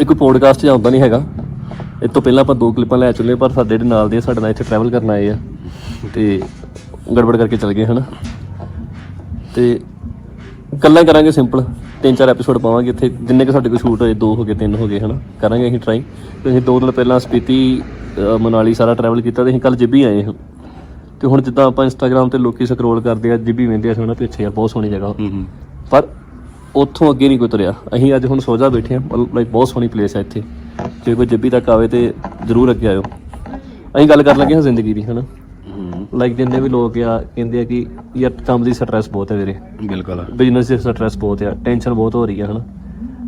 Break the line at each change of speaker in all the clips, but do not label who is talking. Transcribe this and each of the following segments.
ਇਹ ਕੋਈ ਪੋਡਕਾਸਟ ਜਾਂ ਹੁੰਦਾ ਨਹੀਂ ਹੈਗਾ। ਇਹ ਤੋਂ ਪਹਿਲਾਂ ਆਪਾਂ ਦੋ ਕਲਿੱਪਾਂ ਲੈ ਚੁੱਲੇ ਪਰ ਸਾਡੇ ਜਿਹੜੇ ਨਾਲ ਦੇ ਸਾਡੇ ਨਾਲ ਇੱਥੇ ਟਰੈਵਲ ਕਰਨ ਆਏ ਆ। ਤੇ ਗੜਬੜ ਕਰਕੇ ਚਲ ਗਏ ਹਨਾ? ਤੇ ਗੱਲਾਂ ਕਰਾਂਗੇ ਸਿੰਪਲ ਤਿੰਨ ਚਾਰ ਐਪੀਸੋਡ ਪਾਵਾਂਗੇ ਇੱਥੇ। ਜਿੰਨੇ ਕਿ ਸਾਡੇ ਕੋਲ ਸ਼ੂਟ ਹੋਏ ਦੋ ਹੋ ਗਏ ਤਿੰਨ ਹੋ ਗਏ ਹਨਾ? ਕਰਾਂਗੇ ਅਸੀਂ ਟਰਾਈ ਤੇ ਅਸੀਂ ਦੋ ਦਿਨ ਪਹਿਲਾਂ ਸਪੀਤੀ ਮਨਾਲੀ ਸਾਰਾ ਟਰੈਵਲ ਕੀਤਾ ਤੇ ਅਸੀਂ ਕੱਲ ਜਿੱਬੀ ਆਏ ਹਾਂ। ਤੇ ਹੁਣ ਜਿੱਦਾਂ ਆਪਾਂ ਇੰਸਟਾਗ੍ਰam ਤੇ ਲੋਕੀ ਸਕਰੋਲ ਕਰਦੇ ਆ ਜਿੱਬੀ ਵੇਂਦੇ ਆ ਸੋਹਣਾ ਪਿੱਛੇ ਯਾਰ ਬਹੁਤ ਸੋਹਣੀ ਜਗ੍ਹਾ।
ਹੂੰ ਹੂੰ।
ਪਰ ਉੱਥੋਂ ਅੱਗੇ ਨਹੀਂ ਕੋਈ ਤੁਰਿਆ। ਅਸੀਂ ਅੱਜ ਹੁਣ ਸੋਜਾ ਬੈਠੇ ਆ ਲਾਈਕ ਬਹੁਤ ਸੋਹਣੀ ਪਲੇਸ ਹੈ ਇੱਥੇ। ਜੇ ਕੋਈ ਜੱਬੀ ਤੱਕ ਆਵੇ ਤੇ ਜ਼ਰੂਰ ਅੱਗੇ ਆਇਓ। ਅਸੀਂ ਗੱਲ ਕਰਨ ਲੱਗੇ ਹਾਂ ਜ਼ਿੰਦਗੀ ਦੀ ਹਨਾ?
ਹੂੰ।
ਲਾਈਕ ਜਿੰਨੇ ਵੀ ਲੋਕ ਆ ਕਹਿੰਦੇ ਆ ਕਿ ਯਾਰ ਕੰਮ ਦੀ ਸਟ੍ਰੈਸ ਬਹੁਤ ਹੈ ਵੀਰੇ।
ਬਿਲਕੁਲ।
ਬਿਜ਼ਨਸ ਦੀ ਸਟ੍ਰੈਸ ਬਹੁਤ ਆ ਟੈਨਸ਼ਨ ਬਹੁਤ ਹੋ ਰਹੀ ਆ ਹਨਾ?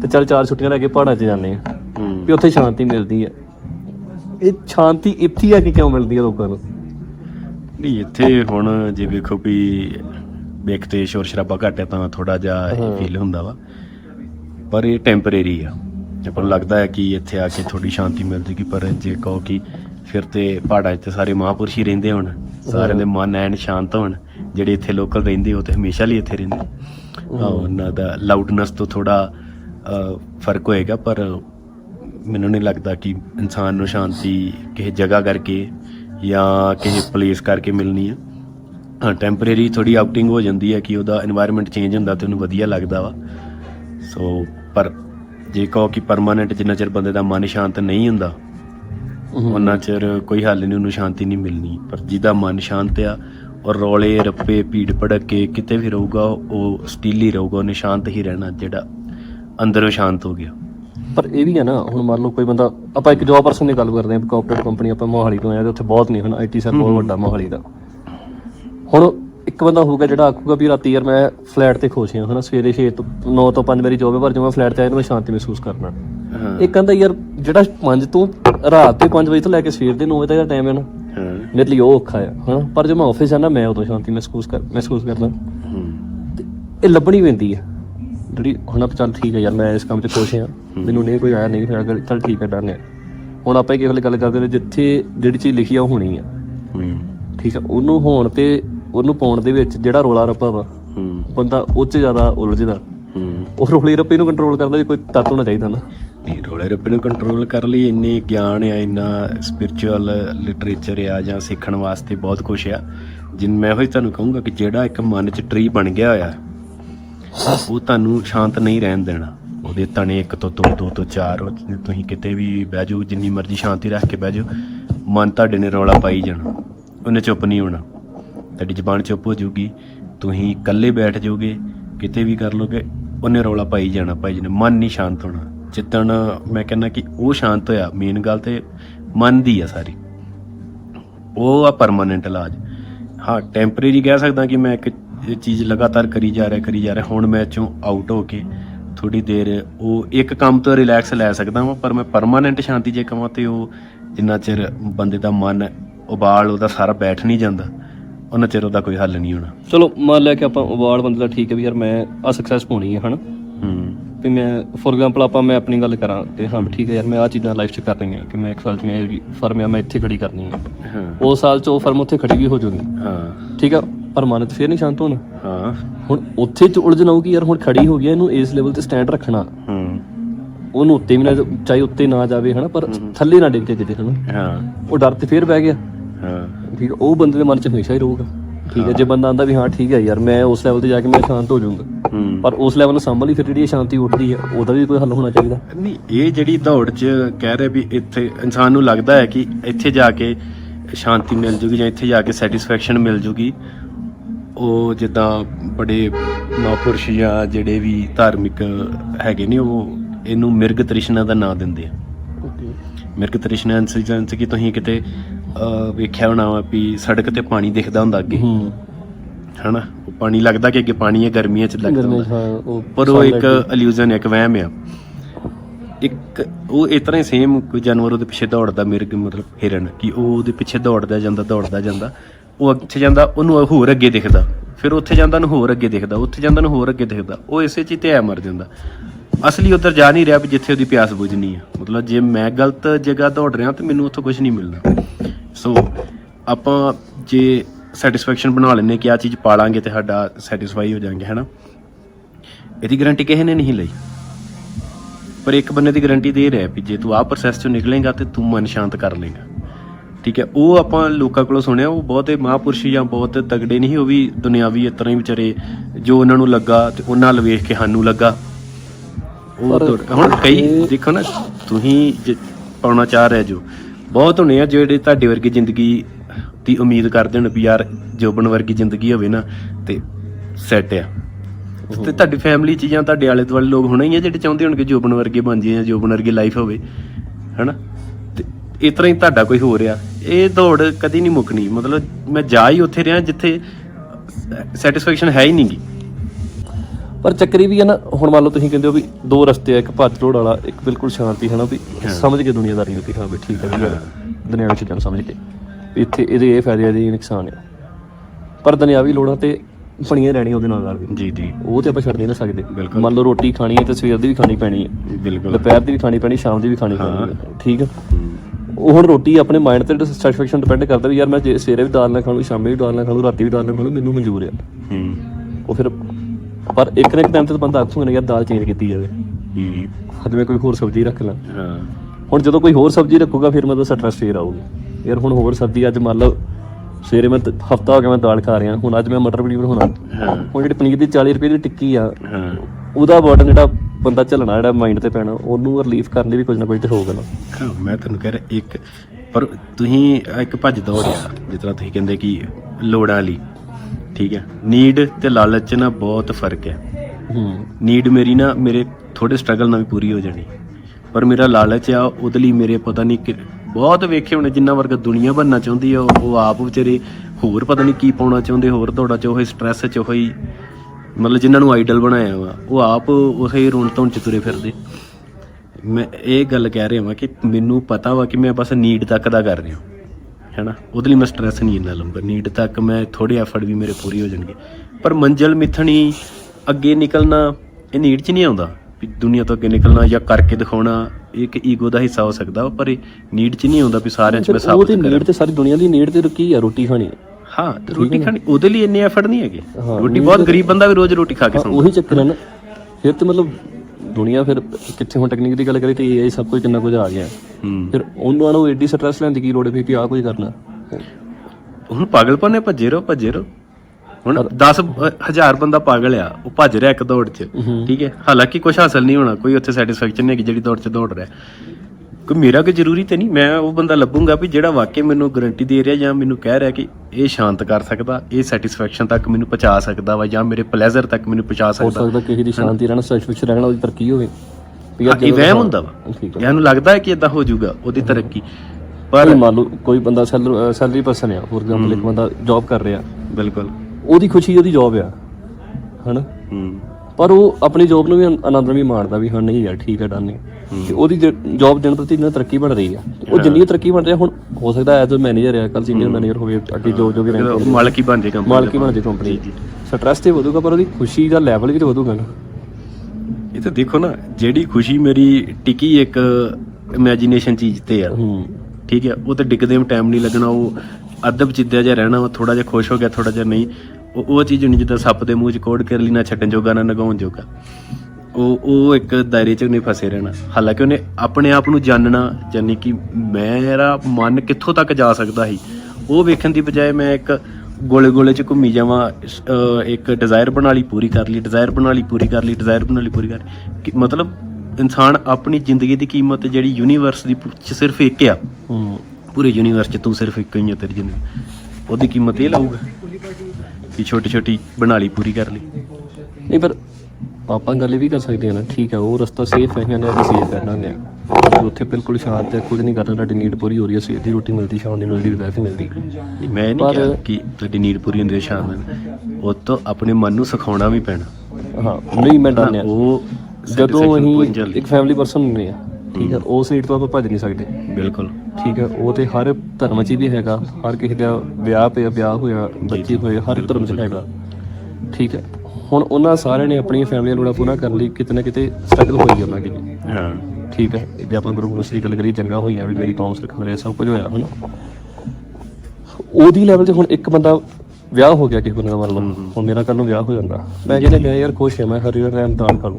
ਤੇ ਚੱਲ ਚਾਰ ਛੁੱਟੀਆਂ ਲੈ ਕੇ ਪਹਾੜਾਂ 'ਚ ਜਾਂਦੇ ਆ।
ਹੂੰ।
ਵੀ ਉੱਥੇ ਸ਼ਾਂਤੀ ਮਿਲਦੀ ਆ। ਇਹ ਸ਼ਾਂਤੀ ਇੱਥੇ ਆ ਕਿ ਕਿਉਂ ਮਿਲਦੀ ਆ ਲੋਕਾਂ ਨੂੰ?
ਨਹੀਂ ਇੱਥੇ ਹੁਣ ਜੇ ਵੇਖੋ ਵੀ ਤੇ ਸ਼ੋਰ ਸ਼ਰਾਬਾ ਘੱਟ ਹੈ ਤਾਂ ਥੋੜਾ ਜਿਹਾ
ਹਾਂ।
ਫੀਲ ਹੁੰਦਾ ਵਾ। ਪਰ ਇਹ ਟੈਂਪਰੇਰੀ ਆ। ਆਪਾਂ ਨੂੰ ਲੱਗਦਾ ਹੈ ਕਿ ਇੱਥੇ ਆ ਕੇ ਥੋੜੀ ਸ਼ਾਂਤੀ ਮਿਲ ਜੇਗੀ ਪਰ ਜੇ ਕਹੋ ਕਿ ਫਿਰ ਤੇ ਪਹਾੜਾਂ 'ਚ ਤੇ ਸਾਰੇ ਮਹਾਂਪੁਰਸ਼ ਹੀ ਰਹਿੰਦੇ ਹੋਣ ਸਾਰਿਆਂ ਦੇ ਮਨ ਐਨ ਸ਼ਾਂਤ ਹੋਣ ਜਿਹੜੇ ਇੱਥੇ ਲੋਕਲ ਰਹਿੰਦੇ ਉਹ ਤੇ ਹਮੇਸ਼ਾ ਲਈ ਇੱਥੇ ਰਹਿੰਦੇ। ਹਾਂ। ਉਹਨਾਂ ਦਾ ਲਾਊਡਨੈਸ ਤੋਂ ਥੋੜਾ ਫ਼ਰਕ ਹੋਏਗਾ ਪਰ ਮੈਨੂੰ ਨਹੀਂ ਲੱਗਦਾ ਕਿ ਇਨਸਾਨ ਨੂੰ ਸ਼ਾਂਤੀ ਕਿਸੇ ਜਗ੍ਹਾ ਕਰਕੇ ਜਾਂ ਕਿਸੇ ਪਲੇਸ ਕਰਕੇ ਮਿਲਣੀ ਹਾਂ ਟੈਂਪਰੇਰੀ ਥੋੜੀ ਆਊਟਿੰਗ ਹੋ ਜਾਂਦੀ ਹੈ ਕਿ ਉਹਦਾ এনवायरमेंट ਚੇਂਜ ਹੁੰਦਾ ਤੇ ਉਹਨੂੰ ਵਧੀਆ ਲੱਗਦਾ ਵਾ। ਸੋ ਪਰ ਜੇ ਕਹੋ ਕਿ ਪਰਮਾਨੈਂਟ ਜਿੰਨਾ ਚਿਰ ਬੰਦੇ ਦਾ ਮਨ ਸ਼ਾਂਤ ਨਹੀਂ ਹੁੰਦਾ ਉਹਨਾਂ ਚਿਰ ਕੋਈ ਹੱਲ ਨਹੀਂ ਉਹਨੂੰ ਸ਼ਾਂਤੀ ਨਹੀਂ ਮਿਲਣੀ। ਪਰ ਜਿਹਦਾ ਮਨ ਸ਼ਾਂਤ ਆ ਔਰ ਰੋਲੇ ਰੱਪੇ ਭੀੜ ਭੜੱਕੇ ਕਿਤੇ ਵੀ ਰਹੂਗਾ ਉਹ ਸਟੀਲੀ ਹੀ ਰਹੂਗਾ ਉਹਨੇ ਸ਼ਾਂਤ ਹੀ ਰਹਿਣਾ ਜਿਹੜਾ ਅੰਦਰੋਂ ਸ਼ਾਂਤ ਹੋ ਗਿਆ।
ਪਰ ਇਹ ਵੀ ਹੈ ਨਾ ਹੁਣ ਮੰਨ ਲਓ ਕੋਈ ਬੰਦਾ ਆਪਾਂ ਇੱਕ ਜੋਬ ਪਰਸਨ ਦੀ ਗੱਲ ਕਰਦੇ ਆਂ ਕਾਰਪੋਰੇਟ ਕੰਪਨੀ ਆਪਾਂ ਮੋਹਾਲੀ ਤੋਂ ਆਇਆ ਤੇ ਉੱਥੇ ਬਹੁਤ ਨਹੀਂ ਹੁਣ ਆਈਟੀ ਸਰ ਬਹੁਤ ਵੱਡਾ ਮੋਹਾਲੀ ਦਾ। ਹੁਣ ਇੱਕ ਬੰਦਾ ਹੋਊਗਾ ਜਿਹੜਾ ਆਖੂਗਾ ਵੀ ਰਾਤੀ ਯਾਰ ਮੈਂ ਫਲੈਟ ਤੇ ਖੁਸ਼ ਹਾਂ ਹਨਾ? ਸਵੇਰੇ 6 ਤੋਂ 9 ਤੋਂ 5 ਮੇਰੀ ਜੋਬ ਹੈ ਪਰ ਜਦੋਂ ਮੈਂ ਫਲੈਟ ਤੇ ਆਇਆ ਤਾਂ ਮੈਂ ਸ਼ਾਂਤੀ ਮਹਿਸੂਸ ਕਰਨਾ।
ਹਾਂ।
ਇਹ ਕਹਿੰਦਾ ਯਾਰ ਜਿਹੜਾ 5 ਤੋਂ ਰਾਤ ਦੇ 5 ਵਜੇ ਤੋਂ ਲੈ ਕੇ ਸਵੇਰ ਦੇ 9 ਵਜੇ ਤੱਕ ਦਾ ਟਾਈਮ ਹੈ ਨਾ
ਹਾਂ।
ਮੇਰੇ ਲਈ ਉਹ ਔਖਾ ਆ ਹਨਾ? ਪਰ ਜਦੋਂ ਮੈਂ ਆਫਿਸ ਜਾਂਦਾ ਮੈਂ ਉਦੋਂ ਸ਼ਾਂਤੀ ਮਹਿਸੂਸ ਕਰ ਮਹਿਸੂਸ ਕਰਦਾ।
ਹੂੰ।
ਇਹ ਲੱਭਣੀ ਪੈਂਦੀ ਆ ਜਿਹੜੀ ਹੁਣ ਆਪਾਂ ਚੱਲ ਠੀਕ ਹੈ ਯਾਰ ਮੈਂ ਇਸ ਕੰਮ 'ਚ ਖੁਸ਼ ਹਾਂ ਮੈਨੂੰ ਨਹੀਂ ਕੋਈ ਆਇਆ ਨਹੀਂ ਹੋਇਆ ਅਗਰ ਚੱਲ ਠੀਕ ਹੈ ਡਨ ਹੈ। ਹੁਣ ਆਪਾਂ ਇਹ ਵੇਲੇ ਗੱਲ ਕਰਦੇ ਨੇ ਜਿੱਥੇ ਜਿਹੜੀ ਚੀਜ਼ ਲਿਖੀ ਆ ਉਹ ਹੋਣੀ ਆ।
ਹੂੰ।
ਠੀਕ ਆ ਉਹਨੂੰ ਹੋਣ ਤੇ ਉਹਨੂੰ ਪਾਉਣ ਦੇ ਵਿੱਚ ਜਿਹੜਾ ਰੋਲਾ ਰੱਪਾ ਵਾ
ਹੂੰ।
ਬੰਦਾ ਉਹ 'ਚ ਜ਼ਿਆਦਾ ਉਲਝਦਾ।
ਹੂੰ।
ਉਹ ਰੋਲੇ ਰੱਪੇ ਨੂੰ ਕੰਟਰੋਲ ਕਰਨ ਦਾ ਕੋਈ ਤੱਤ ਹੋਣਾ ਚਾਹੀਦਾ ਨਾ।
ਨਹੀਂ ਰੋਲੇ ਰੱਪੇ ਨੂੰ ਕੰਟਰੋਲ ਕਰਨ ਲਈ ਇੰਨੇ ਗਿਆਨ ਆ ਇੰਨਾ ਸਪਿਰਚੁਅਲ ਲਿਟਰੇਚਰ ਆ ਜਾਂ ਸਿੱਖਣ ਵਾਸਤੇ ਬਹੁਤ ਕੁਝ ਆ। ਜਿਨ ਮੈਂ ਹੋਈ ਤੁਹਾਨੂੰ ਕਹੂੰਗਾ ਕਿ ਜਿਹੜਾ ਇੱਕ ਮਨ 'ਚ ਟਰੀ ਬਣ ਗਿਆ ਹੋਇਆ ਉਹ ਤੁਹਾਨੂੰ ਸ਼ਾਂਤ ਨਹੀਂ ਰਹਿਣ ਦੇਣਾ। ਉਹਦੇ ਤਣੇ ਇੱਕ ਤੋਂ ਦੋ ਦੋ ਤੋਂ ਚਾਰ ਤੁਸੀਂ ਕਿਤੇ ਵੀ ਬਹਿ ਜਾਓ ਜਿੰਨੀ ਮਰਜ਼ੀ ਸ਼ਾਂਤੀ ਰੱਖ ਕੇ ਬਹਿ ਜਾਓ ਮਨ ਤੁਹਾਡੇ ਨੇ ਰੌਲਾ ਪਾਈ ਜਾਣਾ। ਉਹਨੇ ਚੁੱਪ ਨਹੀਂ ਹੋਣਾ। ਤੁਹਾਡੀ ਜ਼ਬਾਨ ਚੁੱਪ ਹੋ ਜਾਊਗੀ। ਤੁਸੀਂ ਇਕੱਲੇ ਬੈਠ ਜਾਓਗੇ, ਕਿਤੇ ਵੀ ਕਰ ਲੋਗੇ, ਉਹਨੇ ਰੌਲਾ ਪਾਈ ਜਾਣਾ ਪਾਈ ਜਾਣਾ ਮਨ ਨਹੀਂ ਸ਼ਾਂਤ ਹੋਣਾ। ਜਿੱਦਣ ਮੈਂ ਕਹਿੰਦਾ ਕਿ ਉਹ ਸ਼ਾਂਤ ਹੋਇਆ ਮੇਨ ਗੱਲ ਤੇ ਮਨ ਦੀ ਆ ਸਾਰੀ। ਉਹ ਆ ਪਰਮਾਨੈਂਟ ਇਲਾਜ। ਹਾਂ ਟੈਂਪਰੇਰੀ ਕਹਿ ਸਕਦਾ ਕਿ ਮੈਂ ਇੱਕ ਇਹ ਚੀਜ਼ ਲਗਾਤਾਰ ਕਰੀ ਜਾ ਰਿਹਾ, ਕਰੀ ਜਾ ਰਿਹਾ। ਹੁਣ ਮੈਂ ਚੋਂ ਆਊਟ ਹੋ ਕੇ ਥੋੜੀ ਦੇਰ ਉਹ ਇੱਕ ਕੰਮ ਤੋਂ ਰਿਲੈਕਸ ਲੈ ਸਕਦਾ ਹਾਂ ਪਰ ਮੈਂ ਪਰਮਾਨੈਂਟ ਸ਼ਾਂਤੀ ਜੇ ਕਵਾਂ ਤੇ ਉਹ ਜਿੰਨਾ ਚਿਰ ਬੰਦੇ ਦਾ ਮਨ ਉਬਾਲ, ਉਹਦਾ ਸਾਰਾ ਬੈਠ ਨਹੀਂ ਜਾਂਦਾ। ਉਹਨਾਂ ਚਿਰ ਉਹਦਾ ਕੋਈ ਹੱਲ ਨਹੀਂ ਹੋਣਾ।
ਚਲੋ ਮੰਨ ਲਿਆ ਕਿ ਆਪਾਂ ਅਵਾਰਡ ਬੰਦੇ ਦਾ ਠੀਕ ਹੈ ਵੀ ਯਾਰ ਮੈਂ ਆ ਸਕਸੈਸ ਪਾਉਣੀ ਹੈ ਹਨਾ?
ਹੂੰ।
ਵੀ ਮੈਂ ਫੋਰ ਐਗਜ਼ਾਮਪਲ ਆਪਾਂ ਮੈਂ ਆਪਣੀ ਗੱਲ ਕਰਾਂ ਤੇ ਹਾਂ ਵੀ ਠੀਕ ਹੈ ਯਾਰ ਮੈਂ ਆ ਚੀਜ਼ਾਂ ਲਾਈਫ 'ਚ ਕਰਨੀਆਂ ਕਿ ਮੈਂ ਇੱਕ ਸਾਲ 'ਚ ਮੈਂ ਇਹ ਫਰਮ ਆ ਮੈਂ ਇੱਥੇ ਖੜੀ ਕਰਨੀ ਹੈ।
ਹਾਂ।
ਉਹ ਸਾਲ 'ਚ ਉਹ ਫਰਮ ਉੱਥੇ ਖੜੀ ਵੀ ਹੋ ਜਾਊਗੀ।
ਹਾਂ।
ਠੀਕ ਆ? ਪਰ ਮਨ ਤੇ ਫੇਰ ਨਹੀਂ ਸ਼ਾਂਤ ਹੋਣਾ।
ਹਾਂ।
ਹੁਣ ਉੱਥੇ ਚ ਉਲਝਣ ਆਊਗੀ ਯਾਰ ਹੁਣ ਖੜੀ ਹੋ ਗਿਆ ਇਹਨੂੰ ਇਸ ਲੈਵਲ ਤੇ ਸਟੈਂਡ ਰੱਖਣਾ।
ਹੂੰ।
ਉਹਨੂੰ ਉੱਤੇ ਵੀ ਨਾ ਚਾਹੇ ਉੱਤੇ ਨਾ ਜਾਵੇ ਹਨਾ ਪਰ ਥੱਲੇ ਨਾ ਡਿੱਗ ਜੇ ਕਿਤੇ ਹਨਾ?
ਹਾਂ।
ਉਹ ਡਰ ਤੇ ਫੇਰ ਬਹਿ ਗਿਆ।
ਹਾਂ।
ਠੀਕ ਆ, ਉਹ ਬੰਦੇ ਦੇ ਮਨ 'ਚ ਹਮੇਸ਼ਾ ਹੀ ਰਹੂਗਾ ਠੀਕ ਹੈ ਜੇ ਬੰਦਾ ਆਂਦਾ ਵੀ ਹਾਂ ਠੀਕ ਹੈ ਯਾਰ ਮੈਂ ਉਸ ਲੈਵਲ ਤੇ ਜਾ ਕੇ ਮੈਂ ਸ਼ਾਂਤ ਹੋ ਜਾਊਂਗਾ।
ਹੂੰ।
ਪਰ ਉਸ ਲੈਵਲ ਨੂੰ ਸੰਭਲ ਹੀ ਫਿਰ ਜਿਹੜੀ ਇਹ ਸ਼ਾਂਤੀ ਉੱਠਦੀ ਹੈ ਉਹਦਾ ਵੀ ਕੋਈ ਹੱਲ ਹੋਣਾ ਚਾਹੀਦਾ।
ਨਹੀਂ ਇਹ ਜਿਹੜੀ ਦੌੜ 'ਚ ਕਹਿ ਰਹੇ ਵੀ ਇੱਥੇ ਇਨਸਾਨ ਨੂੰ ਲੱਗਦਾ ਹੈ ਕਿ ਇੱਥੇ ਜਾ ਕੇ ਸ਼ਾਂਤੀ ਮਿਲ ਜੂਗੀ ਜਾਂ ਇੱਥੇ ਜਾ ਕੇ ਸੈਟੀਸਫੈਕਸ਼ਨ ਮਿਲ ਜੂਗੀ ਉਹ ਜਿੱਦਾਂ ਬੜੇ ਮਹਾਂਪੁਰਸ਼ ਜਾਂ ਜਿਹੜੇ ਵੀ ਧਾਰਮਿਕ ਹੈਗੇ ਨੇ ਉਹ ਇਹਨੂੰ ਮਿਰਗ ਤ੍ਰਿਸ਼ਨਾ ਦਾ ਨਾਂ ਦਿੰਦੇ ਆ। ਮਿਰਗ ਤ੍ਰਿਸ਼ਨਾ ਇਨ ਸੈਂਸ ਕਿ ਤੁਸੀਂ ਕਿਤੇ ਵੇਖਿਆ ਹੋਣਾ ਵਾ ਵੀ ਸੜਕ ਤੇ ਪਾਣੀ ਦਿਖਦਾ ਹੁੰਦਾ ਅੱਗੇ।
ਹੂੰ।
ਹਨਾ? ਉਹ ਪਾਣੀ ਲੱਗਦਾ ਕਿ ਅੱਗੇ ਪਾਣੀ ਹੈ ਗਰਮੀਆਂ 'ਚ ਲੱਗਦਾ ਹੁੰਦਾ
ਹਾਂ ਉਹ
ਪਰ ਉਹ ਇੱਕ ਇਲੂਜ਼ਨ ਇੱਕ ਵਹਿਮ ਆ। ਇੱਕ ਉਹ ਇਸ ਤਰ੍ਹਾਂ ਸੇਮ ਕੋਈ ਜਾਨਵਰ ਉਹਦੇ ਪਿੱਛੇ ਦੌੜਦਾ ਮਿਰਗ ਮਤਲਬ ਹਿਰਨ ਕਿ ਉਹ ਉਹਦੇ ਪਿੱਛੇ ਦੌੜਦਾ ਜਾਂਦਾ ਦੌੜਦਾ ਜਾਂਦਾ। ਉਹ ਉੱਥੇ ਜਾਂਦਾ ਉਹਨੂੰ ਹੋਰ ਅੱਗੇ ਦਿਖਦਾ। ਫਿਰ ਉੱਥੇ ਜਾਂਦਾ ਉਹਨੂੰ ਹੋਰ ਅੱਗੇ ਦਿਖਦਾ। ਉੱਥੇ ਜਾਂਦਾ ਉਹਨੂੰ ਹੋਰ ਅੱਗੇ ਦਿਖਦਾ। ਉਹ ਇਸੇ ਚੀਜ਼ ਤੇ ਐ ਮਰ ਜਾਂਦਾ। ਅਸਲੀ ਉੱਧਰ ਜਾ ਨਹੀਂ ਰਿਹਾ ਵੀ ਜਿੱਥੇ ਉਹਦੀ ਪਿਆਸ ਬੁਝਣੀ ਆ। ਮਤਲਬ ਜੇ ਮੈਂ ਗਲਤ ਜਗ੍ਹਾ ਦੌੜ ਰਿਹਾ ਤਾਂ ਮੈਨੂੰ ਉੱਥੋਂ ਕੁਝ ਨਹੀਂ ਮਿਲਣਾ ਸੋ ਆਪਾਂ ਜੇ ਸੈਟੀਸਫੈਕਸ਼ਨ ਬਣਾ ਲੈਨੇ ਕਿ ਆ ਚੀਜ਼ ਪਾਲਾਂਗੇ ਤੇ ਸਾਡਾ ਸੈਟੀਸਫਾਈ ਹੋ ਜਾਾਂਗੇ ਹੈਨਾ? ਇਹਦੀ ਗਾਰੰਟੀ ਕਿਸੇ ਨੇ ਨਹੀਂ ਲਈ। ਪਰ ਇੱਕ ਬੰਦੇ ਦੀ ਗਾਰੰਟੀ ਦੇ ਰਿਹਾ ਵੀ ਜੇ ਤੂੰ ਆਹ ਪ੍ਰੋਸੈਸ ਚੋਂ ਨਿਕਲੇਗਾ ਤੇ ਤੂੰ ਮਨ ਸ਼ਾਂਤ ਕਰ ਲੇਗਾ। ਠੀਕ ਹੈ, ਉਹ ਆਪਾਂ ਲੋਕਾਂ ਕੋਲੋਂ ਸੁਣਿਆ, ਉਹ ਬਹੁਤੇ ਮਹਾਂਪੁਰਸ਼ ਜਾਂ ਬਹੁਤ ਤਗੜੇ ਨਹੀਂ, ਉਹ ਵੀ ਦੁਨਿਆਵੀ ਇਸ ਹੀ ਵਿਚਾਰੇ ਜੋ ਉਹਨਾਂ ਨੂੰ ਲੱਗਾ ਤੇ ਉਹਨਾਂ ਵੱਲ ਵੇਖ ਕੇ ਸਾਨੂੰ ਲੱਗਾ। ਉਹ ਤੁਰ- ਹੁਣ ਕਈ ਦੇਖੋ ਨਾ ਤੁਸੀਂ ਜੇ ਪਾਉਣਾ ਚਾਹ ਰਹੇ ਜੋ ਬਹੁਤ ਹੋਣੇ ਆ ਜਿਹੜੇ ਤੁਹਾਡੇ ਵਰਗੀ ਜ਼ਿੰਦਗੀ ਦੀ ਉਮੀਦ ਕਰਦੇ ਹੋਣ ਵੀ ਯਾਰ ਜੋਬਨ ਵਰਗੀ ਜ਼ਿੰਦਗੀ ਹੋਵੇ ਨਾ ਤੇ ਸੈੱਟ ਆ। ਤੇ ਤੁਹਾਡੀ ਫੈਮਿਲੀ ਚ ਜਾਂ ਤੁਹਾਡੇ ਆਲੇ ਦੁਆਲੇ ਲੋਕ ਹੋਣੇ ਹੀ ਆ ਜਿਹੜੇ ਚਾਹੁੰਦੇ ਹੋਣਗੇ ਜੋਬਨ ਵਰਗੇ ਬਣ ਜਾਈਏ ਜਾਂ ਜੋਬਨ ਵਰਗੀ ਲਾਈਫ ਹੋਵੇ ਹਨਾ? ਤੇ ਇਸ ਤਰ੍ਹਾਂ ਹੀ ਤੁਹਾਡਾ ਕੋਈ ਹੋ ਰਿਹਾ ਇਹ ਦੌੜ ਕਦੀ ਨਹੀਂ ਮੁੱਕਣੀ। ਮਤਲਬ ਮੈਂ ਜਾ ਹੀ ਉੱਥੇ ਰਿਹਾ ਜਿੱਥੇ ਸੈਟੀਸਫੈਕਸ਼ਨ ਹੈ ਹੀ ਨਹੀਂਗੀ
ਪਰ ਚੱਕਰੀ ਵੀ ਹੈ ਨਾ ਹੁਣ ਮੰਨ ਲਓ ਤੁਸੀਂ ਕਹਿੰਦੇ ਹੋ ਵੀ ਦੋ ਰਸਤੇ ਆ ਇੱਕ ਭੱਜ ਦੌੜ ਵਾਲਾ ਇੱਕ ਬਿਲਕੁਲ ਸ਼ਾਂਤੀ ਹੈ ਨਾ ਵੀ ਸਮਝ ਕੇ ਦੁਨੀਆਦਾਰੀ ਨੂੰ ਕਿ ਹਾਂ ਵੀ ਠੀਕ ਹੈ ਵੀ ਯਾਰ ਦੁਨਿਆਵੀ ਚੀਜ਼ਾਂ ਨੂੰ ਸਮਝ ਕੇ। ਵੀ ਇੱਥੇ ਇਹਦੇ ਇਹ ਫਾਇਦੇ ਆ ਨੁਕਸਾਨ ਆ। ਪਰ ਦੁਨਿਆਵੀ ਲੋੜਾਂ ਤੇ ਬਣੀਆਂ ਰਹਿਣੀਆਂ ਉਹਦੇ ਨਾਲ ਨਾਲ ਵੀ।
ਜੀ ਜੀ।
ਉਹ ਤੇ ਆਪਾਂ ਛੱਡ ਨਹੀਂ ਨਾ ਸਕਦੇ। ਮੰਨ ਲਓ ਰੋਟੀ ਖਾਣੀ ਹੈ ਤੇ ਸਵੇਰ ਦੀ ਵੀ ਖਾਣੀ ਪੈਣੀ ਹੈ।
ਬਿਲਕੁਲ।
ਦੁਪਹਿਰ ਦੀ ਵੀ ਖਾਣੀ ਪੈਣੀ ਸ਼ਾਮ ਦੀ ਵੀ ਖਾਣੀ ਪੈਣੀ ਹੈ। ਠੀਕ ਹੈ। ਉਹ ਹੁਣ ਰੋਟੀ ਆਪਣੇ ਮਾਈਂਡ ਤੇ ਸੈਟੀਸਫੈਕਸ਼ਨ ਡਿਪੈਂਡ ਕਰਦਾ ਵੀ ਯਾਰ ਮੈਂ ਜੇ ਸਵੇਰੇ ਵੀ ਦਾਲ ਨਾਲ ਖਾਣੂ ਸ਼ਾਮੇ ਵੀ ਦਾਲ ਨਾਲ ਖਾਣੂ ਰਾਤੀ ਵੀ ਦਾਲ ਨਾਲ ਖਾਣੂ ਮੈਨੂੰ ਮਨਜ਼ੂਰ ਹੈ
ਹੂੰ।
ਉਹ ਫਿਰ ਪਰ ਇੱਕ ਨਾ ਇੱਕ ਟਾਈਮ ਤੇ ਤਾਂ ਬੰਦਾ ਆਖੂਗਾ ਨਾ ਯਾਰ ਦਾਲ ਚੇਂਜ ਕੀਤੀ ਜਾਵੇ।
ਹੂੰ।
ਮੈਂ ਕੋਈ ਹੋਰ ਸਬਜ਼ੀ ਰੱਖ ਲਾਂ।
ਹਾਂ।
ਹੁਣ ਜਦੋਂ ਕੋਈ ਹੋਰ ਸਬਜ਼ੀ ਰੱਖੂਗਾ ਫਿਰ ਮਤਲਬ ਸਟ੍ਰੈਸ ਫੇਰ ਆਊਗੀ। ਯਾਰ ਹੁਣ ਹੋਰ ਸਬਜ਼ੀ ਅੱਜ ਮੰਨ ਲਓ ਸਵੇਰੇ ਮੈਂ ਹਫਤਾ ਹੋ ਗਿਆ ਮੈਂ ਦਾਲ ਖਾ ਰਿਹਾ ਹੁਣ ਅੱਜ ਮੈਂ ਮਟਰ ਪਨੀਰ ਬਣਾਉਣਾ।
ਹਾਂ।
ਹੁਣ ਜਿਹੜੀ ਪਨੀਰ ਦੀ 40 ਰੁਪਏ ਦੀ ਟਿੱਕੀ ਆ
ਹਾਂ।
ਉਹਦਾ ਬਰਡਨ ਜਿਹੜਾ ਬੰਦਾ ਝੱਲਣਾ ਜਿਹੜਾ ਮਾਈਂਡ ਤੇ ਪੈਣਾ ਉਹਨੂੰ ਰਿਲੀਫ ਕਰਨ ਲਈ ਵੀ ਕੁਝ ਨਾ ਕੁਝ ਤੇ ਹੋਊਗਾ ਨਾ।
ਹਾਂ, ਮੈਂ ਤੁਹਾਨੂੰ ਕਹਿ ਰਿਹਾ ਇੱਕ ਪਰ ਤੁਸੀਂ ਇੱਕ ਭੱਜ ਦੌੜਿਆ ਜਿਸ ਤਰ੍ਹਾਂ ਤੁਸੀਂ ਕਹਿੰਦੇ ਕਿ ਲੋੜਾਂ ਲਈ ਠੀਕ ਹੈ। ਨੀਡ ਤੇ ਲਾਲਚ 'ਚ ਨਾ ਬਹੁਤ ਫ਼ਰਕ ਹੈ।
ਹੂੰ।
ਨੀਡ ਮੇਰੀ ਨਾ ਮੇਰੇ ਥੋੜੇ ਸਟਰਗਲ ਨਾਲ ਵੀ ਪੂਰੀ ਹੋ ਜਾਣੀ। ਪਰ ਮੇਰਾ ਲਾਲਚ ਆ ਉਹਦੇ ਲਈ ਮੇਰੇ ਪਤਾ ਨਹੀਂ ਕਿ ਬਹੁਤ ਵੇਖੇ ਹੋਣੇ ਜਿੰਨਾ ਵਰਗਾ ਦੁਨੀਆ ਬਣਨਾ ਚਾਹੁੰਦੀ ਆ ਉਹ ਉਹ ਆਪ ਵਿਚਾਰੇ ਹੋਰ ਪਤਾ ਨਹੀਂ ਕੀ ਪਾਉਣਾ ਚਾਹੁੰਦੇ ਹੋਰ ਦੌੜਾ ਚ ਉਹ ਸਟ੍ਰੈਸ ਚ ਹੋਈ ਮਤਲਬ ਜਿਨ੍ਹਾਂ ਨੂੰ ਆਈਡਲ ਬਣਾਇਆ ਵਾ ਉਹ ਆਪ ਉਸੇ ਰੋਣ ਤੋਂ ਚ ਤੁਰੇ ਫਿਰਦੇ। ਮੈਂ ਇਹ ਗੱਲ ਕਹਿ ਰਿਹਾ ਵਾਂ ਕਿ ਮੈਨੂੰ ਪਤਾ ਵਾ ਕਿ ਮੈਂ ਬਸ ਨੀਡ ਤੱਕ ਦਾ ਕਰ ਰਿਹਾ। ਹੈਨਾ? ਉਹਦੇ ਲਈ ਮੈਂ ਸਟ੍ਰੈਸ ਨਹੀਂ ਇੰਨਾ ਲੰਬਾ। ਨੀਡ ਤੱਕ ਮੈਂ ਥੋੜੇ ਐਫਰਟ ਵੀ ਮੇਰੇ ਪੂਰੀ ਹੋ ਜਾਣਗੇ। ਪਰ ਮੰਜ਼ਲ ਮਿੱਥਣੀ ਅੱਗੇ ਨਿਕਲਣਾ ਇਹ ਨੀਡ 'ਚ ਨਹੀਂ ਆਉਂਦਾ। ਵੀ ਦੁਨੀਆ ਤੋਂ ਅੱਗੇ ਨਿਕਲਣਾ ਜਾਂ ਕਰਕੇ ਦਿਖਾਉਣਾ ਇੱਕ ਈਗੋ ਦਾ ਹਿੱਸਾ ਹੋ ਸਕਦਾ ਪਰ ਇਹ ਨੀਡ 'ਚ ਨਹੀਂ ਆਉਂਦਾ ਵੀ ਸਾਰਿਆਂ 'ਚ ਮੈਂ
ਫਿਰ ਉਹ
ਸਾਬਤ
ਤੇ
ਕਰਾਂ।
ਨੀਡ ਤੇ ਸਾਰੀ ਦੁਨੀਆ ਦੀ ਨੀਡ ਤੇ ਰੁਕੀ ਆ ਰੋਟੀ ਖਾਣੀ।
ਹਾਂ ਤੇ ਰੋਟੀ ਖਾਣੀ ਉਹਦੇ ਲਈ ਇੰਨੇ ਐਫਰਟ ਨਹੀਂ ਹੈਗੇ। ਰੋਟੀ ਬਹੁਤ ਗਰੀਬ ਬੰਦਾ ਵੀ ਰੋਜ਼ ਰੋਟੀ ਖਾ ਕੇ ਸੌਂਦਾ।
ਉਹੀ ਚੱਕਰ ਹੈ ਨਾ। ਫਿਰ ਤੇ ਮਤਲਬ ਦੁਨੀਆ ਫਿਰ ਕਿੱਥੇ ਹੁਣ ਟੈਕਨੀਕ ਦੀ ਗੱਲ ਕਰੀ ਤੇ ਇਹ ਸਭ ਕੁਝ ਕਿੰਨਾ ਕੁਝ ਆ ਗਿਆ।
ਹੂੰ।
ਫਿਰ ਉਹਨਾਂ ਨੂੰ ਐਡੀ ਸਟ੍ਰੈਸ ਲੈਣ ਦੀ ਕੀ ਲੋੜ ਹੈ ਵੀ ਆਹ ਕੁਝ ਕਰਨਾ।
ਹੁਣ ਪਾਗਲਪਨ ਨੇ ਭੱਜੇ ਰਹੋ ਭੱਜੇ ਰਹੋ। ਹੁਣ 10 ਹਜ਼ਾਰ ਬੰਦਾ ਪਾਗਲ ਆ ਉਹ ਭੱਜ ਰਿਹਾ ਇੱਕ ਦੌੜ 'ਚ। ਠੀਕ ਹੈ? ਹਾਲਾਂਕਿ ਕੁਝ ਹਾਸਲ ਨਹੀਂ ਹੋਣਾ ਕੋਈ ਉੱਥੇ ਸੈਟੀਸਫੈਕਸ਼ਨ ਨਹੀਂ ਹੈਗੀ ਜਿਹੜੀ ਦੌੜ 'ਚ ਦੌੜ ਰਿਹਾ। ਕੋਈ ਮੇਰਾ ਕੋਈ ਜ਼ਰੂਰੀ ਤੇ ਨਹੀਂ? ਮੈਂ ਉਹ ਬੰਦਾ ਲੱਭੂੰਗਾ ਵੀ ਜਿਹੜਾ ਵਾਕਈ ਮੈਨੂੰ ਗਾਰੰਟੀ ਦੇ ਰਿਹਾ ਜਾਂ ਮੈਨੂੰ ਕਹਿ ਰਿਹਾ ਕਿ ਇਹ ਸ਼ਾਂਤ ਕਰ ਸਕਦਾ ਇਹ ਸੈਟੀਸਫੈਕਸ਼ਨ ਤੱਕ ਮੈਨੂੰ ਪਹੁੰਚਾ ਸਕਦਾ ਵਾ ਜਾਂ ਮੇਰੇ ਪਲੇਜ਼ਰ ਤੱਕ ਮੈਨੂੰ ਪਹੁੰਚਾ
ਹੋ
ਸਕਦਾ।
ਸਕਦਾ ਕਿਸੇ ਦੀ ਸ਼ਾਂਤੀ ਰਹਿਣਾ ਸੈਟੀਸਫੈਕਸ਼ਨ ਰਹਿਣਾ ਉਹਦੀ ਤਰੱਕੀ ਹੋਵੇ। ਵੀ ਯਾਰ
ਇਹ ਵਹਿਮ ਹੁੰਦਾ ਵਾ।
ਠੀਕ ਹੈ।
ਜਾਂ ਨੂੰ ਲੱਗਦਾ ਹੈ ਕਿ ਇਦਾਂ ਹੋ ਜਾਊਗਾ ਉਹਦੀ ਤਰੱਕੀ।
ਪਰ
ਪਰ
ਮੰਨ ਲਓ ਕੋਈ ਬੰਦਾ ਸੈਲਰੀ ਪਰਸਨ ਆ ਫੋਰ ਐਗਜ਼ਾਮਪਲ ਇੱਕ ਬੰਦਾ ਜੌਬ ਕਰ ਰਿਹਾ।
ਬਿਲਕੁਲ।
ਉਹਦੀ ਖੁਸ਼ੀ ਉਹਦੀ ਜੌਬ ਆ। ਹਨਾ?
ਹੂੰ।
ਪਰ ਉਹ ਆਪਣੀ ਜੌਬ ਨੂੰ ਵੀ ਆਨ- ਆਨੰਦ ਨਾਲ ਵੀ ਮਾਣਦਾ ਵੀ ਹਾਂ ਨਹੀਂ ਯਾਰ ਠੀਕ ਹੈ ਡਨ ਤੇ ਉਹਦੀ ਜੌਬ ਦਿਨ ਪ੍ਰਤੀ ਦਿਨ ਤਰੱਕੀ ਬਣ ਰਹੀ ਆ ਤੇ ਉਹ ਜਿੰਨੀ ਤਰੱਕੀ ਬਣ ਰਹੀ ਆ ਹੁਣ ਹੋ ਸਕਦਾ ਐਜ਼ ਅ ਮੈਨੇਜਰ ਆ ਕੱਲ ਸੀਨੀਅਰ ਮੈਨੇਜਰ ਹੋਵੇ ਅੱਗੇ ਜੋ ਜੋ ਵੀ
ਜਦੋਂ ਮਾਲਕ ਹੀ ਬਣ ਜੇ ਕੰਪਨੀ
ਮਾਲਕੀ ਬਣ ਜੇ ਕੰਪਨੀ ਸਟ੍ਰੈਸ ਤੇ ਵਧੂਗਾ ਪਰ ਉਹਦੀ ਖੁਸ਼ੀ ਦਾ ਲੈਵਲ ਵੀ ਤੇ ਵਧੂਗਾ ਨਾ।
ਇਹ ਤਾਂ ਦੇਖੋ ਨਾ ਜਿਹੜੀ ਖੁਸ਼ੀ ਮੇਰੀ ਟਿਕੀ ਇੱਕ ਇਮੇਜਿਨੇਸ਼ਨ ਚੀਜ਼ ਤੇ ਆ।
ਹੂੰ।
ਠੀਕ ਹੈ ਉਹ ਤੇ ਡਿੱਗਦੇ ਨੂੰ ਟਾਈਮ ਨਹੀਂ ਲੱਗਣਾ ਉਹ ਅਦਬ ਜਿੱਦਿਆ ਜਿਹਾ ਰਹਿਣਾ ਵਾ ਥੋੜਾ ਜਿਹਾ ਖੁਸ਼ ਹੋ ਗਿਆ ਥੋੜਾ ਜਿਹਾ ਨਹੀਂ। ਉਹ ਉਹ ਚੀਜ਼ ਨਹੀਂ ਜਿੱਦਾਂ ਸੱਪ ਦੇ ਮੂੰਹ 'ਚ ਕੋੜ ਕਰ ਲਈ ਨਾ ਛੱਡਣ ਜੋਗਾ ਨਾ ਨਗਾਉਣ ਜੋਗਾ। ਉਹ ਉਹ ਇੱਕ ਦਾਇਰੇ 'ਚ ਨਹੀਂ ਫਸੇ ਰਹਿਣਾ। ਹਾਲਾਂਕਿ ਉਹਨੇ ਆਪਣੇ ਆਪ ਨੂੰ ਜਾਣਨਾ ਜਾਨੀ ਕਿ ਮੇਰਾ ਮਨ ਕਿੱਥੋਂ ਤੱਕ ਜਾ ਸਕਦਾ ਸੀ ਉਹ ਵੇਖਣ ਦੀ ਬਜਾਏ ਮੈਂ ਇੱਕ ਗੋਲੇ ਗੋਲੇ 'ਚ ਘੁੰਮੀ ਜਾਵਾਂ ਇੱਕ ਡਿਜ਼ਾਇਰ ਬਣਾ ਲਈ ਪੂਰੀ ਕਰ ਲਈ ਡਿਜ਼ਾਇਰ ਬਣਾ ਲਈ ਪੂਰੀ ਕਰ ਲਈ ਡਿਜ਼ਾਇਰ ਬਣਾ ਲਈ ਪੂਰੀ ਕਰ ਮਤਲਬ ਇਨਸਾਨ ਆਪਣੀ ਜ਼ਿੰਦਗੀ ਦੀ ਕੀਮਤ ਜਿਹੜੀ ਯੂਨੀਵਰਸ ਦੀ ਸਿਰਫ ਇੱਕ ਆ। ਪੂਰੇ ਯੂਨੀਵਰਸ 'ਚ ਤੂੰ ਸਿਰਫ ਇੱਕ ਹੀ ਹੈ ਤੇਰੀ ਜ਼ਿੰਦਗੀ। ਉਹਦੀ ਕੀਮਤ ਇਹ ਲਾਊਗਾ। ਕਿ ਛੋਟੀ ਛੋਟੀ ਬਣਾ ਲਈ ਪੂਰੀ ਕਰ ਲਈ।
ਨਹੀਂ ਪਰ ਆਪਾਂ ਗੱਲ ਇਹ ਵੀ ਕਰ ਸਕਦੇ ਹਾਂ ਨਾ ਠੀਕ ਹੈ ਉਹ ਰਸਤਾ ਸੇਫ ਹੈ ਅਸੀਂ ਸੇਫ ਕਰਨਾ ਨੇ ਉੱਥੇ ਬਿਲਕੁਲ ਸ਼ਾਂਤ ਹੈ ਕੁਝ ਨਹੀਂ ਕਰਨਾ ਤੁਹਾਡੀ ਨੀਡ ਪੂਰੀ ਹੋ ਰਹੀ ਹੈ ਸਵੇਰ ਦੀ ਰੋਟੀ ਮਿਲਦੀ ਸ਼ਾਮ ਦੀ ਮਿਲਦੀ ਵੈਸੇ ਮਿਲਦੀ।
ਮੈਂ ਨਹੀਂ
ਪਰ-
ਕਿਹਾ ਕਿ ਤੁਹਾਡੀ ਨੀਡ ਪੂਰੀ ਹੁੰਦੀ ਹੈ ਸ਼ਾਮ ਨੂੰ ਉਹ ਤੋਂ ਆਪਣੇ ਮਨ ਨੂੰ ਸਿਖਾਉਣਾ ਵੀ ਪੈਣਾ।
ਹਾਂ ਨਹੀਂ ਮੈਂ ਡਾਨਿਆ
ਉਹ
ਜਦੋਂ ਅਸੀਂ। ਇੱਕ ਫੈਮਿਲੀ ਪਰਸਨ ਹੁੰਦੇ ਆ ਠੀਕ ਹੈ ਉਸ ਨੀਡ ਤੋਂ ਆਪਾਂ ਭੱਜ ਨਹੀਂ ਸਕਦੇ।
ਬਿਲਕੁਲ।
ਠੀਕ ਹੈ ਉਹ ਤੇ ਹਰ ਧਰਮ 'ਚ ਵੀ ਹੈਗਾ ਹਰ ਕਿਸੇ ਦਾ ਵਿਆਹ ਪਿਆ ਵਿਆਹ ਹੋਇਆ ਬੱਚੇ ਹੋਏ ਹਰ ਧਰਮ 'ਚ ਹੈਗਾ। ਠੀਕ ਹੈ ਹੁਣ ਉਹਨਾਂ ਸਾਰਿਆਂ ਨੇ ਆਪਣੀਆਂ ਫੈਮਲੀਆਂ ਲੋੜਾਂ ਪੂਰਾ ਕਰਨ ਲਈ ਕਿਤੇ ਨਾ ਕਿਤੇ ਸਟਰਗਲ ਹੋਈ ਉਹਨਾਂ ਦੀ
ਹਾਂ।
ਠੀਕ ਹੈ ਜੇ ਆਪਾਂ ਗੁਰੂ ਗ੍ਰੰਥ ਸਾਹਿਬ ਦੀ ਗੱਲ ਕਰੀਏ ਚੰਗਾ ਹੋਈਆਂ ਵੀ ਮੇਰੀ ਕੌਮ ਸਿੱਖ ਮੇਰੇ ਸਭ ਕੁਝ ਹੋਇਆ ਹਨਾ। ਉਹਦੀ ਲੈਵਲ ਤੇ ਹੁਣ ਇੱਕ ਬੰਦਾ ਵਿਆਹ ਹੋ ਗਿਆ ਕਿਸੇ ਬੰਦੇ ਦਾ ਮੰਨ ਲਓ ਹੁਣ ਮੇਰਾ ਕੱਲ ਨੂੰ ਵਿਆਹ ਹੋ ਜਾਂਦਾ। ਮੈਂ ਕਹਿੰਦਾ ਯਾਰ ਖੁਸ਼ ਹਾਂ ਮੈਂ ਹਰੀ ਰਾਮ ਦਾਨ ਕਰ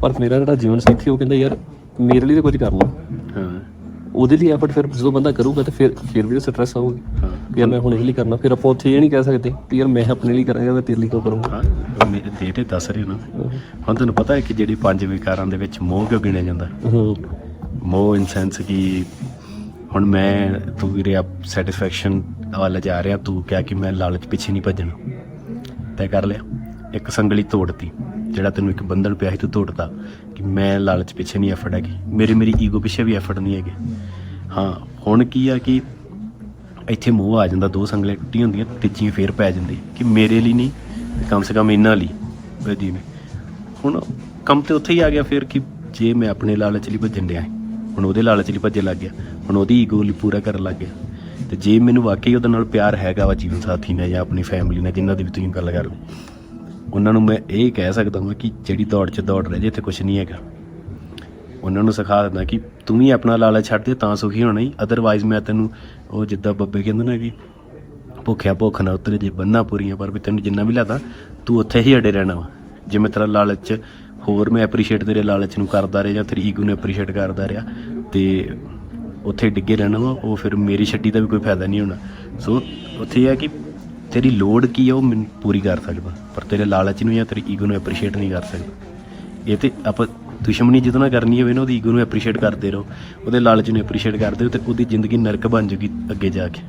ਪਰ ਮੇਰਾ ਜਿਹੜਾ ਜੀਵਨ ਸਾਥੀ ਉਹ ਕਹਿੰਦਾ ਯਾਰ ਮੇਰੇ ਲਈ ਤਾਂ ਕੁਝ ਕਰਨਾ।
ਹਾਂ।
ਉਹਦੇ ਲਈ ਐਫਰਟ ਫਿਰ ਜਦੋਂ ਬੰਦਾ ਕਰੂਗਾ ਤਾਂ ਫਿਰ ਫਿਰ ਵੀ ਸਟ੍ਰੈਸ ਆਊਗੀ।
ਹਾਂ।
ਯਾਰ ਮੈਂ ਹੁਣ ਇਹ ਲਈ ਕਰਨਾ। ਫਿਰ ਆਪਾਂ ਉੱਥੇ ਇਹ ਨਹੀਂ ਕਹਿ ਸਕਦੇ ਕਿ ਯਾਰ ਮੈਂ ਆਪਣੇ ਲਈ ਕਰਾਂਗਾ ਮੈਂ ਤੇਰੇ ਲਈ ਕਿਉਂ ਕਰੂੰਗਾ।
ਹਾਂ। ਮੇਰੇ ਦੇ ਤੇ ਦੱਸ ਰਹੇ ਨਾ। ਹੁਣ ਤੁਹਾਨੂੰ ਪਤਾ ਹੈ ਕਿ ਜਿਹੜੀ ਪੰਜ ਵਿਕਾਰਾਂ ਦੇ ਵਿੱਚ ਮੋਹ ਕਿਉਂ ਗਿਣਿਆ ਜਾਂਦਾ? ਮੋਹ ਇਨ ਸੈਂਸ ਕਿ ਹੁਣ ਮੈਂ ਤੂੰ ਵੀਰੇ ਆ ਸੈਟੀਸਫੈਕਸ਼ਨ ਵੱਲ ਜਾ ਰਿਹਾ ਤੂੰ ਕਿਹਾ ਕਿ ਮੈਂ ਲਾਲਚ ਪਿੱਛੇ ਨਹੀਂ ਭੱਜਣਾ। ਤੈਅ ਕਰ ਲਿਆ। ਇੱਕ ਸੰਗਲੀ ਤੋੜਤੀ। ਜਿਹੜਾ ਤੈਨੂੰ ਇੱਕ ਬੰਧਨ ਪਿਆ ਸੀ ਤੂੰ ਤੋੜਦਾ ਕਿ ਮੈਂ ਲਾਲਚ ਪਿੱਛੇ ਨਹੀਂ ਐਫਰਟ ਹੈਗੀ। ਮੇਰੇ, ਮੇਰੀ ਈਗੋ ਪਿੱਛੇ ਵੀ ਐਫਰਟ ਨਹੀਂ ਹੈਗੇ। ਹਾਂ, ਹੁਣ ਕੀ ਆ ਕਿ ਇੱਥੇ ਮੋਹ ਆ ਜਾਂਦਾ, ਦੋ ਸੰਗਲੀਆਂ ਟੁੱਟੀ ਹੁੰਦੀਆਂ ਤੀਜੀ ਫੇਰ ਪੈ ਜਾਂਦੀ, ਕਿ ਮੇਰੇ ਲਈ ਨਹੀਂ ਕਮ ਸੇ ਕਮ ਇਹਨਾਂ ਲਈ ਬਦੀ ਨੇ ਹੁਣ ਕੰਮ ਤੇ ਉੱਥੇ ਹੀ ਆ ਗਿਆ ਫਿਰ ਕਿ ਜੇ ਮੈਂ ਆਪਣੇ ਲਾਲਚ ਲਈ ਭੱਜਣ ਡਿਆ ਹੁਣ ਉਹਦੇ ਲਾਲਚ ਲਈ ਭੱਜਣ ਲੱਗ ਗਿਆ, ਹੁਣ ਉਹਦੀ ਈਗੋ ਲਈ ਪੂਰਾ ਕਰਨ ਲੱਗ ਗਿਆ। ਤੇ ਜੇ ਮੈਨੂੰ ਵਾਕਈ ਉਹਦੇ ਨਾਲ ਪਿਆਰ ਹੈਗਾ ਵਾ ਜੀਵਨ ਸਾਥੀ ਨਾਲ ਜਾਂ ਆਪਣੀ ਫੈਮਿਲੀ ਨਾਲ, ਜਿਨ੍ਹਾਂ ਦੀ ਵੀ ਤੁਸੀਂ ਗੱਲ ਕਰ ਲਓ ਉਹਨਾਂ ਨੂੰ ਮੈਂ ਇਹ ਕਹਿ ਸਕਦਾ ਹਾਂ ਕਿ ਜਿਹੜੀ ਦੌੜ 'ਚ ਦੌੜ ਰਹੇ ਜੇ, ਇੱਥੇ ਕੁਝ ਨਹੀਂ ਹੈਗਾ। ਉਹਨਾਂ ਨੂੰ ਸਿਖਾ ਦਿੰਦਾ ਕਿ ਤੂੰ ਵੀ ਆਪਣਾ ਲਾਲਚ ਛੱਡ ਦੇ, ਤਾਂ ਸੁਖੀ ਹੋਣਾ ਹੀ ਅਦਰਵਾਈਜ਼ ਮੈਂ ਤੈਨੂੰ ਉਹ ਜਿੱਦਾਂ ਬੱਬੇ ਕਹਿੰਦੇ ਨਾ ਕਿ ਭੁੱਖਿਆ ਭੁੱਖ ਨਾ ਉਤਰੇ, ਜੇ ਬੰਨਾ ਪੂਰੀਆਂ ਪਰ ਵੀ ਤੈਨੂੰ ਜਿੰਨਾ ਵੀ ਲਾਦਾ ਤੂੰ ਉੱਥੇ ਹੀ ਅੜੇ ਰਹਿਣਾ ਵਾ। ਜਿਵੇਂ ਤੇਰਾ ਲਾਲਚ ਹੋਰ ਮੈਂ ਐਪਰੀਸ਼ੀਏਟ ਤੇਰੇ ਲਾਲਚ ਨੂੰ ਕਰਦਾ ਰਿਹਾ ਜਾਂ ਤੇਰੀ ਈਗੋ ਨੂੰ ਐਪਰੀਸ਼ੀਏਟ ਕਰਦਾ ਰਿਹਾ, ਤੇ ਉੱਥੇ ਡਿੱਗੇ ਰਹਿਣਾ ਵਾ, ਉਹ ਫਿਰ ਮੇਰੀ ਛੱਡੀ ਦਾ ਵੀ ਕੋਈ ਫਾਇਦਾ ਨਹੀਂ ਹੋਣਾ। ਸੋ ਉੱਥੇ ਇਹ ਹੈ ਕਿ ਤੇਰੀ ਲੋੜ ਕੀ ਆ ਉਹ ਮੈਨੂੰ ਪੂਰੀ ਕਰ ਸਕਦਾ। ਪਰ ਤੇਰੇ ਲਾਲਚ ਨੂੰ ਜਾਂ ਤੇਰੀ ਈਗੋ ਨੂੰ ਐਪਰੀਸ਼ੀਏਟ ਨਹੀਂ ਕਰ ਸਕਦਾ। ਇਹ ਤੇ ਆਪਾਂ ਦੁਸ਼ਮਣੀ ਜਦੋਂ ਨਾਲ ਕਰਨੀ ਹੋਵੇ ਨਾ, ਉਹਦੀ ਈਗੋ ਨੂੰ ਐਪਰੀਸ਼ੀਏਟ ਕਰਦੇ ਰਹੋ। ਉਹਦੇ ਲਾਲਚ ਨੂੰ ਐਪਰੀਸ਼ੀਏਟ ਕਰਦੇ ਰਹੋ ਤੇ ਉਹਦੀ ਜ਼ਿੰਦਗੀ ਨਰਕ ਬਣ ਜੂਗੀ ਅੱਗੇ ਜਾ ਕੇ।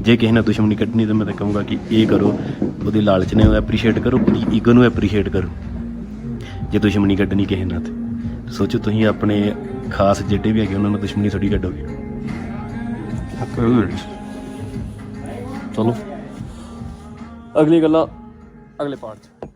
ਜੇ ਕਿਸੇ ਨਾਲ ਦੁਸ਼ਮਣੀ ਕੱਢਣੀ ਤਾਂ ਮੈਂ ਤਾਂ ਕਹੂੰਗਾ ਕਿ ਇਹ ਕਰੋ, ਉਹਦੇ ਲਾਲਚ ਨੇ ਐਪਰੀਸ਼ੀਏਟ ਕਰੋ, ਉਹਦੀ ਈਗੋ ਨੂੰ ਐਪਰੀਸ਼ੀਏਟ ਕਰੋ। ਜੇ ਦੁਸ਼ਮਣੀ ਕੱਢਣੀ ਕਿਸੇ ਨਾਲ ਤੇ। ਸੋਚੋ ਤੁਸੀਂ ਆਪਣੇ ਖਾਸ ਜਿਹੜੇ ਵੀ ਹੈਗੇ, ਉਹਨਾਂ ਨਾਲ ਦੁਸ਼ਮਣੀ ਥੋੜੀ ਕੱਢੋਗੇ।
ਚਲੋ। ਅਗਲੀ ਗੱਲਾਂ ਅਗਲੇ ਪਾਰਟ 'ਚ।